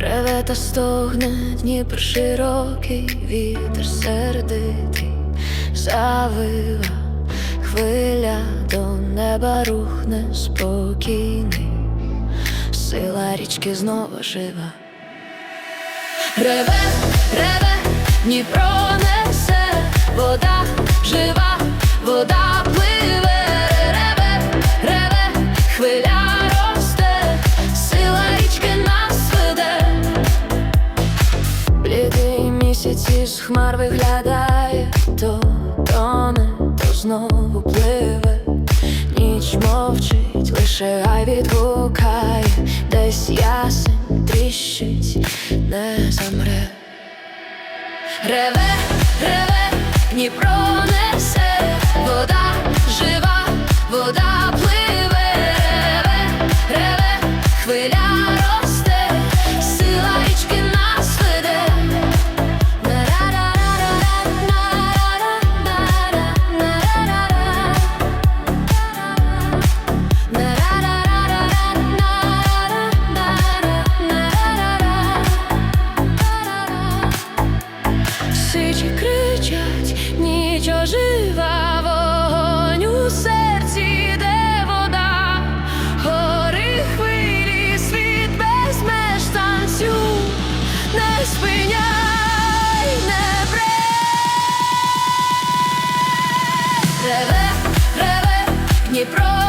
Реве та стогне Дніпр широкий, вітер сердитий, завива, хвиля до неба рухне спокійний, річки знову жива. Реве, реве, Дніпро несе, вода жива, вода пливе, реве, реве, хвиля росте, сила річки нас веде. Блідий місяць із хмар виглядає, то тоне, то знову пливе. Ніч мовчить, лише гай відгукає, десь ясень тріщить, не замре. Реве, реве, Дніпро несе, вода жива, вода пливе, реве, реве, хвиля Що жива вогонь у серці, де вода, гори хвилі, світ без меж танцю, не спиняй, не бре, реве, реве, Дніпро.